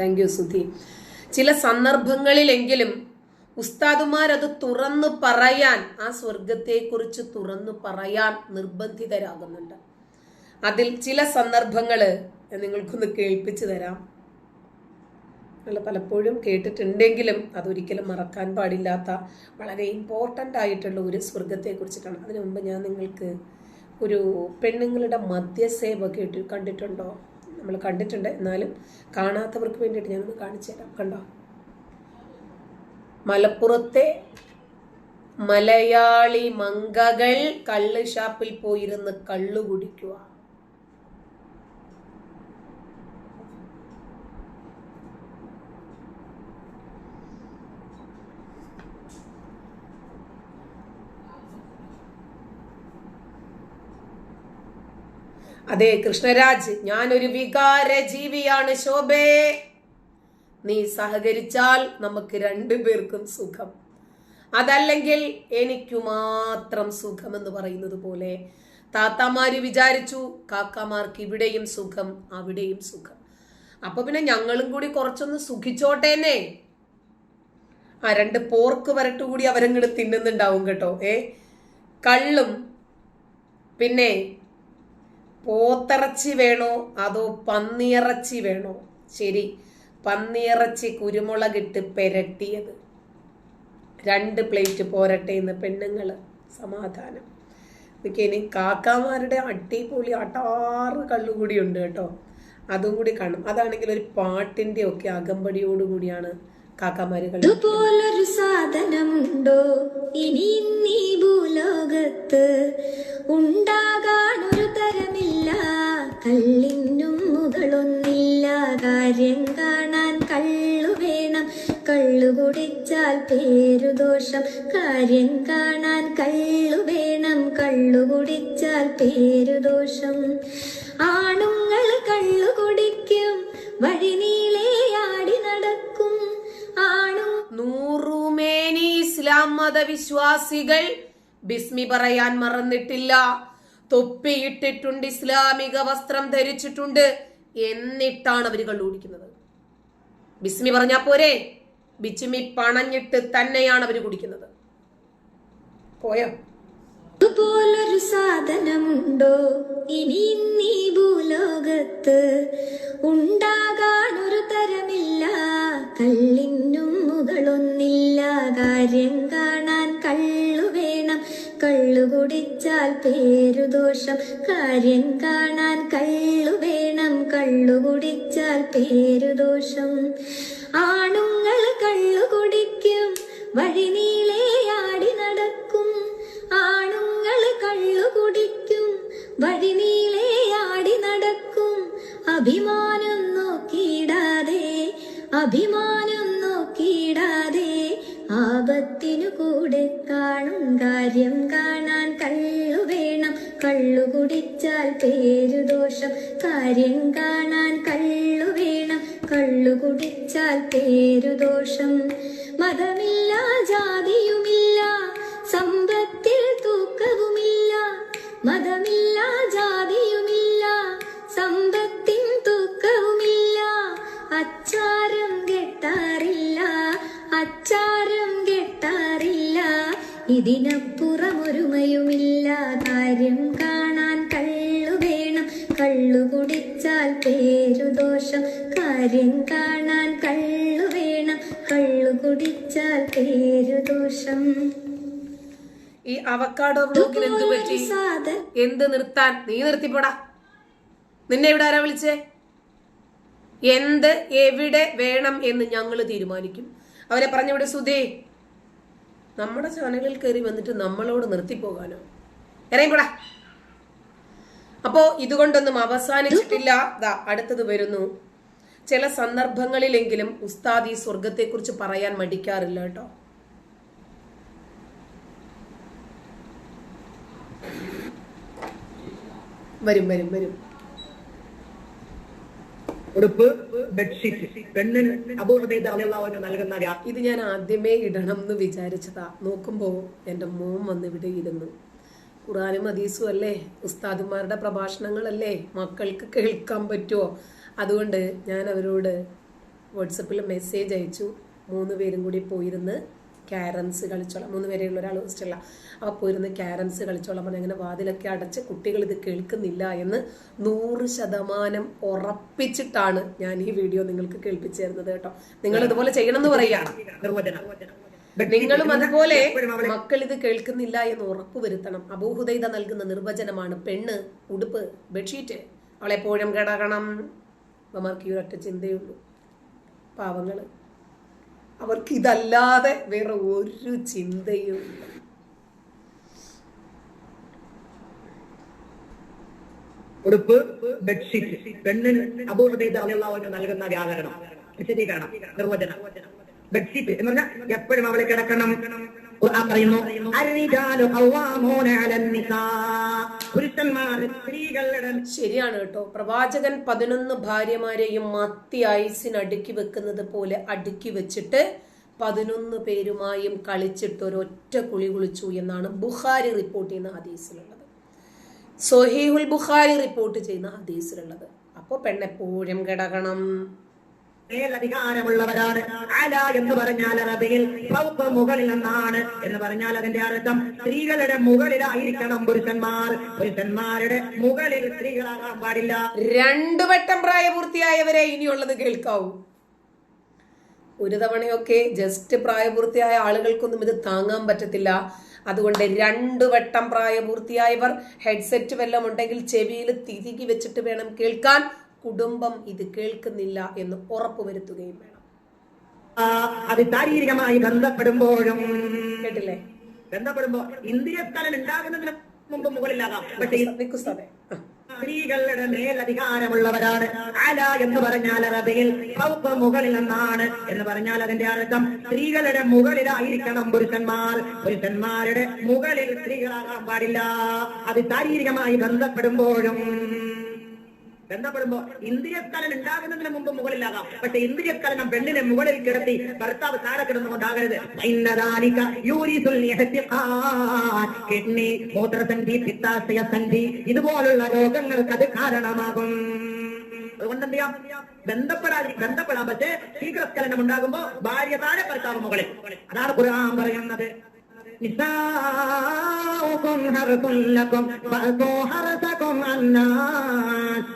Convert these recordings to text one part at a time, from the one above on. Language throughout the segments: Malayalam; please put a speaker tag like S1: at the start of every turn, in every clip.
S1: താങ്ക് യു സുധി ചില സന്ദർഭങ്ങളിലെങ്കിലും ഉസ്താദുമാരത് തുറന്നു പറയാൻ ആ സ്വർഗത്തെക്കുറിച്ച് തുറന്നു പറയാൻ നിർബന്ധിതരാകുന്നുണ്ട്. അതിൽ ചില സന്ദർഭങ്ങൾ ഞാൻ നിങ്ങൾക്കൊന്ന് കേൾപ്പിച്ചു തരാം. നിങ്ങൾ പലപ്പോഴും കേട്ടിട്ടുണ്ടെങ്കിലും അതൊരിക്കലും മറക്കാൻ പാടില്ലാത്ത വളരെ ഇമ്പോർട്ടന്റ് ആയിട്ടുള്ള ഒരു സ്വർഗത്തെ കുറിച്ചിട്ടാണ് അതിനു മുമ്പ് ഞാൻ നിങ്ങൾക്ക് ഒരു പെണ്ണുങ്ങളുടെ മദ്യസേവ കേട്ട് കണ്ടിട്ടുണ്ടോ? നമ്മൾ കണ്ടിട്ടുണ്ട്. എന്നാലും കാണാത്തവർക്ക് വേണ്ടിയിട്ട് ഞാനൊന്ന് കാണിച്ചു തരാം. കണ്ടോ? മലപ്പുറത്തെ മലയാളി മങ്കകൾ കള്ള് ഷാപ്പിൽ പോയിരുന്ന് കള്ളു കുടിക്കുക അതെ കൃഷ്ണരാജ് ഞാനൊരു വികാര ജീവിയാണ് ശോഭേ. നീ സഹകരിച്ചാൽ നമുക്ക് രണ്ടുപേർക്കും സുഖം. അതല്ലെങ്കിൽ എനിക്കു മാത്രം സുഖം എന്ന് പറയുന്നത് പോലെ താത്താമാര് വിചാരിച്ചു കാക്കമാർക്ക് ഇവിടെയും സുഖം അവിടെയും സുഖം. അപ്പൊ പിന്നെ ഞങ്ങളും കൂടി കുറച്ചൊന്ന് സുഖിച്ചോട്ടേനെ ആ രണ്ട് പോർക്ക് വരട്ട് കൂടി അവരങ്ങോട്ട് തിന്നുന്നുണ്ടാവും കേട്ടോ ഏ? കള്ളും പിന്നെ പോത്തിറച്ചി വേണോ? അതോ പന്നിയിറച്ചി വേണോ? ശരി. പന്നിയിറച്ചി കുരുമുളകിട്ട് പെരട്ടിയത്. രണ്ട് പ്ലേറ്റ് പോരട്ടെ എന്ന് പെണ്ണുങ്ങൾ സമാധാനം. ഇതൊക്കെ ഇനി കാക്കാമാരുടെ അടിപൊളി അട്ടാറ് കള്ളുകൂടിയുണ്ട് കേട്ടോ. അതും കൂടി കാണും അതാണെങ്കിൽ ഒരു പാട്ടിന്റെ ഒക്കെ അകമ്പടിയോട് കൂടിയാണ് കളി
S2: ഇതുപോലൊരു സാധനമുണ്ടോ? ഇനി നീ ഭൂലോകത്ത് ഉണ്ടാകാനൊരു തരമില്ല കള്ളിനും മുകളൊന്നില്ല കാര്യം കാണാൻ കള്ളു വേണം കള്ളു കുടിച്ചാൽ പേരുദോഷം കാര്യം കാണാൻ കള്ളു വേണം കള്ളു കുടിച്ചാൽ പേരുദോഷം ആണുങ്ങൾ കള്ളു കുടിക്കും വഴി ആടി നടക്കും. ആണു
S1: നൂറുമേനി ഇസ്ലാം മതവിശ്വാസികൾ ബിസ്മി പറയാൻ മറന്നിട്ടില്ല. തൊപ്പിയിട്ടിട്ടുണ്ട് ഇസ്ലാമിക വസ്ത്രം ധരിച്ചിട്ടുണ്ട് എന്നിട്ടാണ് അവർ കള്ളുകുടിക്കുന്നത് ബിസ്മി പറഞ്ഞാ പോരെ? ബിച്ചുമി പണഞ്ഞിട്ട് തന്നെയാണ് അവർ കുടിക്കുന്നത്. പോയോ?
S2: ഇതുപോലൊരു സാധനമുണ്ടോ? ഇനി നീ ഭൂലോകത്ത് ഉണ്ടാകാനൊരു തരമില്ല. കള്ളിനും മുകളൊന്നില്ല. കാര്യം കാണാൻ കള്ളു കള്ളു കുടിച്ചാൽ പേരുദോഷം കാര്യം കാണാൻ കള്ളു വേണം. കള്ളു കുടിച്ചാൽ പേരുദോഷം ആണുങ്ങൾ കള്ളു കുടിക്കും. വഴിനീളെ ആടി നടക്കും. ആണുങ്ങൾ കള്ളു കുടിക്കും. വഴിനീളെ ആടി നടക്കും. അഭിമാനം നോക്കിയിടാതെ അഭിമാനം നോക്കിയിടാതെ ആപത്തിനു കൂടെ കാണും കാര്യം കാണാൻ കള്ളു വേണം കള്ളു കുടിച്ചാൽ പേരു ദോഷം. കാര്യം കാണാൻ കള്ളു വേണം കള്ളു കുടിച്ചാൽ പേരു ദോഷം. മതമില്ല ജാതിയുമില്ല. സമ്പത്തിൽ തൂക്കവുമില്ല. മതമില്ല ഇതിനപ്പുറമൊരുമയുമില്ല. കാര്യം കാണാൻ കള്ളു വേണം. കള്ളു കുടിച്ചാൽ പേരുദോഷം കാര്യം കാണാൻ കള്ളു വേണം. കള്ളു കുടിച്ചാൽ പേരുദോഷം
S1: ഈ അവക്കാടോ ബ്ലോക്കിൽ എന്ത് പറ്റി?
S2: സാധനം
S1: എന്ത് നിർത്താൻ? നീ നിർത്തിപ്പോടാ. നിന്നെ ഇവിടെ ആരാ വിളിച്ചേ? എന്ത് എവിടെ വേണം എന്ന് ഞങ്ങൾ തീരുമാനിക്കും. അവരെ പറഞ്ഞവിടെ സുധേ നമ്മുടെ ചാനലിൽ കയറി വന്നിട്ട് നമ്മളോട് നിർത്തിപ്പോകാനോ? കൂടാ അപ്പോ ഇതുകൊണ്ടൊന്നും അവസാനിച്ചിട്ടില്ല. ദാ അടുത്തത് വരുന്നു. ചില സന്ദർഭങ്ങളിലെങ്കിലും ഉസ്താദ് ഈ സ്വർഗത്തെക്കുറിച്ച് പറയാൻ മടിക്കാറില്ല കേട്ടോ. വരും വരും വരും.
S3: ഉടുപ്പ് ബെഡ്ഷീറ്റ് പെണ്ണിന് അറിയാവുന്ന നൽകുന്ന
S1: ഇത് ഞാൻ ആദ്യമേ ഇടണം എന്ന് വിചാരിച്ചതാ. നോക്കുമ്പോൾ എന്റെ മോൻ വന്ന് ഇവിടെ ഇരുന്നു. ഖുറാനും ഹദീസും അല്ലേ? ഉസ്താദുമാരുടെ പ്രഭാഷണങ്ങളല്ലേ? മക്കൾക്ക് കേൾക്കാൻ പറ്റുമോ അതുകൊണ്ട് ഞാൻ അവരോട് വാട്സപ്പിൽ മെസ്സേജ് അയച്ചു. മൂന്ന് പേരും കൂടി പോയിരുന്ന് ക്യാരംസ് കളിച്ചോളാം. മൂന്ന് പേരെയുള്ള ഒരാൾ ഹോസ്റ്റല്ല അപ്പോൾ പോയിരുന്ന് ക്യാരംസ് കളിച്ചോളാം അങ്ങനെ വാതിലൊക്കെ അടച്ച് കുട്ടികൾ ഇത് കേൾക്കുന്നില്ല എന്ന് നൂറ് ശതമാനം ഉറപ്പിച്ചിട്ടാണ് ഞാൻ ഈ വീഡിയോ നിങ്ങൾക്ക് കേൾപ്പിച്ചു തരുന്നത് കേട്ടോ. നിങ്ങൾ ഇതുപോലെ ചെയ്യണമെന്ന് പറയുകയാണ്.
S3: നിർവചനം
S1: നിങ്ങളും അതുപോലെ മക്കൾ ഇത് കേൾക്കുന്നില്ല എന്ന് ഉറപ്പ് വരുത്തണം. അബൂഹുദൈത നൽകുന്ന നിർവചനമാണ് പെണ്ണ് ഉടുപ്പ് ബെഡ്ഷീറ്റ്. അവളെപ്പോഴും കിടക്കണം. അമ്മമാർക്ക് ഈ ഒരൊറ്റ ചിന്തയുള്ളൂ പാവങ്ങൾ. അവർക്ക് ഇതല്ലാതെ വേറെ ഒരു ചിന്തയും ഇല്ല.
S3: ഉടുപ്പ് ബെഡ്ഷീറ്റ് പെണ്ണിന് അപൂർവതയുടെ നൽകുന്ന വ്യാകരണം വിശദീകരണം നിർവചനം. ബെഡ്ഷീറ്റ് എന്ന് പറഞ്ഞാൽ എപ്പോഴും അവളെ കിടക്കണം. ഖുർആൻ പറയുന്നു
S1: ശരിയാണ് കേട്ടോ. പ്രവാചകൻ പതിനൊന്ന് ഭാര്യമാരെയും മത്തി ഐസിന് അടുക്കി വെക്കുന്നത് പോലെ അടുക്കി വെച്ചിട്ട് പതിനൊന്ന് പേരുമായും കളിച്ചിട്ട് ഒരൊറ്റ കുളി കുളിച്ചു എന്നാണ് ബുഖാരി റിപ്പോർട്ട് ചെയ്യുന്ന ഹദീസിലുള്ളത്. സൊഹീഹുൽ ബുഖാരി റിപ്പോർട്ട് ചെയ്യുന്ന ഹദീസിലുള്ളത്. അപ്പോൾ പെണ്ണെപ്പോഴും കിടക്കണം.
S3: മേലധികാരമുള്ളവരാണ് അല എന്ന് പറഞ്ഞാൽ അറബിയിൽ ഫൗഖ് മുകളിൽ എന്നാണ് എന്ന് പറഞ്ഞാൽ അതിന്റെ അർത്ഥം സ്ത്രീകളുടെ മുകളിലായിരിക്കണം പുരുഷന്മാർ. പുരുഷന്മാരുടെ മുകളിൽ സ്ത്രീകളാകാൻ പാടില്ല.
S1: രണ്ടു വട്ടം പ്രായപൂർത്തിയായവരെ ഇനിയുള്ളത് കേൾക്കാവൂ. ഒരു തവണയൊക്കെ ജസ്റ്റ് പ്രായപൂർത്തിയായ ആളുകൾക്കൊന്നും ഇത് താങ്ങാൻ പറ്റത്തില്ല. അതുകൊണ്ട് രണ്ടു വട്ടം പ്രായപൂർത്തിയായവർ ഹെഡ്സെറ്റ് വല്ലതും ഉണ്ടെങ്കിൽ ചെവിയിൽ തിരികി വെച്ചിട്ട് വേണം കേൾക്കാൻ. കുടുംബം ഇത് കേൾക്കുന്നില്ല എന്ന് ഉറപ്പുവരുത്തുകയും വേണം.
S3: അത് ശാരീരികമായി ബന്ധപ്പെടുമ്പോഴും
S1: കേട്ടില്ലേ?
S3: ബന്ധപ്പെടുമ്പോ ഇന്ദ്രിയസ്ഥലം ഉണ്ടാകുന്നതിന് മുമ്പ് മുകളിലാകാം. പക്ഷെ. സ്ത്രീകളുടെ മേലധികാരമുള്ളവരാണ്. അല എന്ന് പറഞ്ഞാൽ അറബിയിൽ മുകളിൽ എന്നാണ് എന്ന് പറഞ്ഞാൽ അതിന്റെ അർത്ഥം സ്ത്രീകളുടെ മുകളിലായിരിക്കണം പുരുഷന്മാർ. പുരുഷന്മാരുടെ മുകളിൽ സ്ത്രീകളാകാൻ പാടില്ല. അത് ശാരീരികമായി ബന്ധപ്പെടുമ്പോഴും ബന്ധപ്പെടുമ്പോ ഇന്ദ്രിയസ്ഖലനം ഉണ്ടാകുന്നതിന് മുമ്പ് മുകളിലാകാം. പക്ഷെ ഇന്ദ്രിയസ്ഖലനം പെണ്ണിനെ മുകളിൽ കിടത്തി ഭർത്താവ് താഴെ കിടന്നുകൊണ്ടാകരുത് ഇതുപോലുള്ള രോഗങ്ങൾക്ക് അത് കാരണമാകും. അതുകൊണ്ട് എന്ത് ബന്ധപ്പെടാം പക്ഷേ ശീഘ്രസ്ഖലനം ഉണ്ടാകുമ്പോ ഭാര്യ താഴെ ഭർത്താവ് മുകളിൽ. അതാണ് ഖുർആൻ പറയുന്നത്. നിസാഉകും لكم فأتوا حرثكم ഹർസകും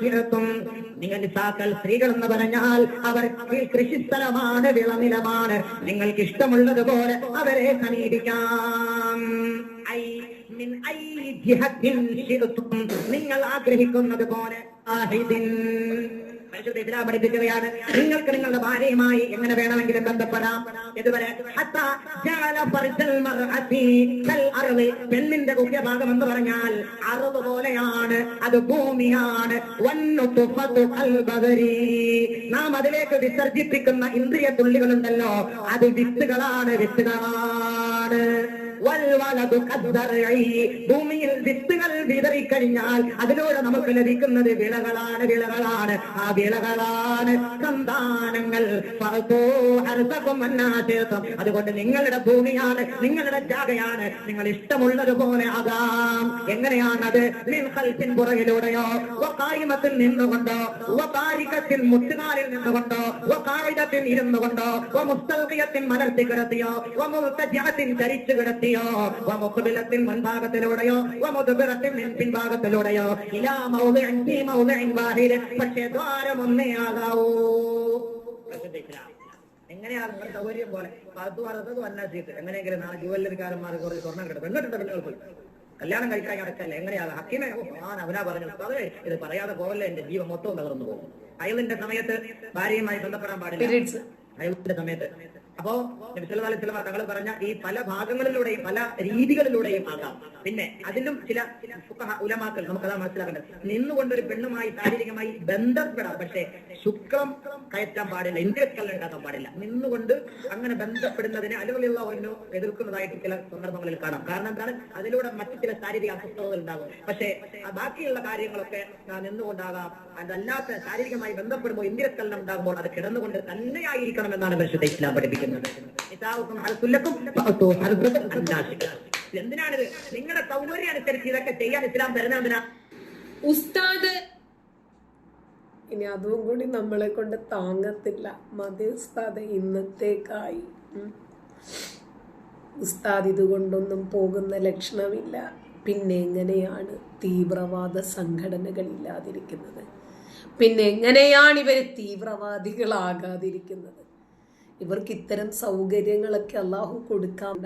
S3: شئتم. നിങ്ങൾ നിസാക്കൾ സ്ത്രീകൾ എന്ന് പറഞ്ഞാൽ അവർ കൃഷിസ്ഥലമാണ് വിളനിലമാണ്. നിങ്ങൾക്ക് ഇഷ്ടമുള്ളതുപോലെ അവരെ സമീപിക്കാം. നിങ്ങൾ ആഗ്രഹിക്കുന്നത് പോലെ പരിശുദ്ധ പഠിപ്പിക്കുകയാണ് നിങ്ങൾക്ക് നിങ്ങളുടെ ഭാര്യയുമായി എങ്ങനെ വേണമെങ്കിലും ബന്ധപ്പെടാം ഇതുവരെ. പെണ്ണിന്റെ ഗുഹ്യഭാഗം എന്ന് പറഞ്ഞാൽ അറിവ് പോലെയാണ് അത് ഭൂമിയാണ്. നാം അതിലേക്ക് വിസർജിപ്പിക്കുന്ന ഇന്ദ്രിയ തുള്ളികളുണ്ടല്ലോ അത് വിത്തുകളാണ് വിത്തുകളാണ്. ഭൂമിയിൽ വിത്തുകൾ വിതറിക്കഴിഞ്ഞാൽ അതിലൂടെ നമുക്ക് ലഭിക്കുന്നത് വിളകളാണ് വിളകളാണ്. ആ വിളകളാണ് സന്താനങ്ങൾ. അതുകൊണ്ട് നിങ്ങളുടെ ഭൂമിയാണ് നിങ്ങളുടെ ജാഗയാണ്. നിങ്ങൾ ഇഷ്ടമുള്ളതുപോലെ ആകാം. എങ്ങനെയാണത്? മിൻ ഖൽഫിൻ പുറകിലൂടെയോ? കായിമത്തിൽ നിന്നുകൊണ്ടോ? വഖാരികത്തിൽ മുത്തുനാലിൽ നിന്നുകൊണ്ടോ? വഖായിദത്തിൽ ഇരുന്നുകൊണ്ടോ? കൊണ്ടോ വമുസ്തൽഖിയത്തിൽ മലർത്തി കിടത്തിയോ? വമുൽത്തജഅത്തിൻ ധരിച്ചു കിടത്തിയോ വമുഖ്ബിലത്തിൽ മുൻഭാഗത്തിലൂടെയോ? വമുദ്ബിറത്തിൽ പിൻഭാഗത്തിലൂടെയോ? ഇലാ മൗദിഇൻ ഫീ മൗദിഇൻ വാഹിദ്. പക്ഷേ ദ്വാരം ഒന്നേ ആകാവൂ. നിങ്ങളുടെ സൗകര്യം പോലെ? പത്ത് വളർത്തത് അന്നാശീട്ട് എങ്ങനെയെങ്കിലും നാളെ ജുവല്ലറിക്കാരന്മാർ കുറച്ച് സ്വർണം കിട്ടും. എന്നിട്ടുണ്ട് പെണ്ണുകൾക്ക് കല്യാണം കഴിക്കാൻ കിടക്കല്ല? എങ്ങനെയാണ്? ഹക്കിമെ ഞാൻ അവനാ പറഞ്ഞു. അതെ ഇത് പറയാതെ പോകല്ലേ? എന്റെ ജീവൻ മൊത്തം തകർന്നു പോകും. അയലിന്റെ സമയത്ത് ഭാര്യയുമായി ബന്ധപ്പെടാൻ പാടില്ല. അയലിന്റെ സമയത്ത് അപ്പോ നബിസ്വല്ലാ ചില തങ്ങൾ പറഞ്ഞ ഈ പല ഭാഗങ്ങളിലൂടെയും പല രീതികളിലൂടെയും ആകാം. പിന്നെ അതിലും ചില ഉലമാക്കൾ നമുക്കതാ മനസ്സിലാക്കേണ്ടത്. നിന്നുകൊണ്ടൊരു പെണ്ണുമായി ശാരീരികമായി ബന്ധപ്പെടാം. പക്ഷേ ശുക്ലം കയറ്റാൻ പാടില്ല ഇന്ത്യക്കല്ല ഉണ്ടാക്കാൻ പാടില്ല. നിന്നുകൊണ്ട് അങ്ങനെ ബന്ധപ്പെടുന്നതിനെ അലുവലുള്ള ഒന്നോ എതിർക്കുന്നതായിട്ട് ചില സന്ദർഭങ്ങളിൽ കാണാം. കാരണം എന്താണ്? അതിലൂടെ മറ്റു ചില ശാരീരിക അസ്വസ്ഥതകൾ ഉണ്ടാകും. പക്ഷേ ബാക്കിയുള്ള കാര്യങ്ങളൊക്കെ നിന്നുകൊണ്ടാകാം. അതല്ലാത്ത ശാരീരികമായി ബന്ധപ്പെടുമ്പോൾ ഇന്ത്യക്കല്ലം ഉണ്ടാകുമ്പോൾ അത് കിടന്നുകൊണ്ട് തന്നെയായിരിക്കണം എന്നാണ് പരിശുദ്ധ ഇസ്ലാം പഠിപ്പിക്കുന്നത്. നിസാഉക്കും എന്തിനാണിത്? നിങ്ങളുടെ സൗകര്യം അനുസരിച്ച് ഇതൊക്കെ ചെയ്യാൻ ഇസ്ലാം തരുന്നതിനാ
S1: ഉസ്താദ്. ഇനി അതും കൂടി നമ്മളെ കൊണ്ട് താങ്ങത്തില്ല. മതി ഉസ്താദ് ഇന്നത്തേക്കായി. ഉസ്താദ് ഇതുകൊണ്ടൊന്നും പോകുന്ന ലക്ഷണമില്ല. പിന്നെ എങ്ങനെയാണ് തീവ്രവാദ സംഘടനകൾ ഇല്ലാതിരിക്കുന്നത്? പിന്നെ എങ്ങനെയാണ് ഇവർ തീവ്രവാദികളാകാതിരിക്കുന്നത്? ഇവർക്ക് ഇത്തരം സൗകര്യങ്ങളൊക്കെ അള്ളാഹു കൊടുക്കാം